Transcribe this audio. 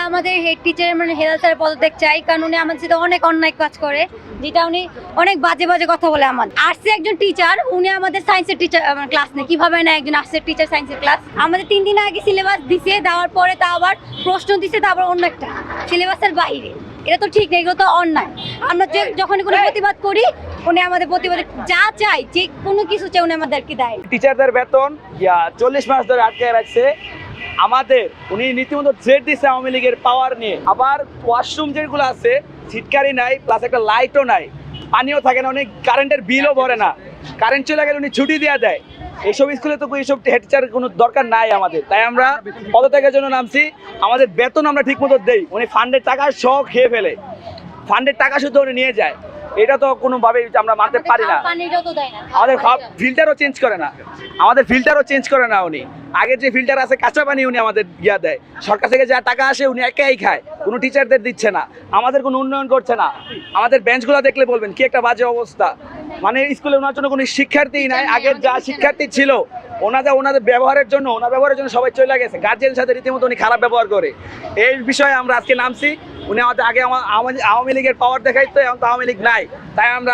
আমরা আমাদের হেড টিচারের মানে হেলাল স্যারের পদত্যাগ চাই কারণ উনি আমাদের সাথে অনেক অন্যায় কাজ করে যেটা উনি অনেক বাজে বাজে কথা বলে আমাদের। আর্টসে একজন টিচার উনি আমাদের সায়েন্সের টিচার ক্লাস নেই কীভাবে না একজন আর্টসের টিচার সায়েন্সের ক্লাস আমাদের তিন দিন আগে সিলেবাস দিছে দেওয়ার পরে তা আবার প্রশ্ন দিছে তা আবার অন্য একটা। সিলেবাসের বাইরে। এটা তো ঠিক নেই এগুলো তো অন্যায়। আমরা যে যখনই কোনো প্রতিবাদ করি উনি আমাদের প্রতিবাদে যা চাই যে কোনো কিছু চাই উনি আমাদেরকে দেয়। টিচারদের বেতন চল্লিশ মাস ধরে আটকে রাখছে। আমাদের, উনি রীতিমতো থ্রেড দিচ্ছে আওয়ামী লীগের পাওয়ার নিয়ে। আবার ওয়াশরুম যেগুলো আছে সিটকারি নাই প্লাস একটা লাইটও নাই। পানিও থাকে না, উনি কারেন্টের বিলও ভরে না। কারেন্ট চলে গেলে উনি ছুটি দেওয়া দেয়। এইসব স্কুলে তো এইসব হেডচার কোনো দরকার নাই আমাদের। তাই আমরা পদত্যাগের জন্য নামছি। আমাদের বেতন আমরা ঠিক মতো দেই। উনি ফান্ডের টাকা সব খেয়ে ফেলে। ফান্ডের টাকা শুধু উনি নিয়ে যায়। এটা তো কোনোভাবেই আমরা মানতে পারি না। আমাদের ফিল্টারও চেঞ্জ করে না। আমাদের ফিল্টারও চেঞ্জ করে না উনি। আগের যে ফিল্টার আছে কাঁচা পানি উনি আমাদের ইয়া দেয়। সরকার থেকে যা টাকা আসে উনি একাই খায়। কোনো টিচারদের দিচ্ছে না। আমাদের কোনো উন্নয়ন করছে না। আমাদের বেঞ্চগুলো দেখলে বলবেন কি একটা বাজে অবস্থা। মানে স্কুলে ওনার জন্য কোনো শিক্ষার্থী নাই। আগের যা শিক্ষার্থী ছিল ওনাদের ওনাদের ব্যবহারের জন্য ওনার ব্যবহারের জন্য সবাই চলে গেছে। গার্জেনের সাথে রীতিমতো উনি খারাপ ব্যবহার করে। এই বিষয়ে আমরা আজকে নামছি। উনি আমাদের আগে আওয়ামী- আওয়ামী লীগের পাওয়ার দেখাইতো, এখন তো আওয়ামী লীগ নাই। তাই আমরা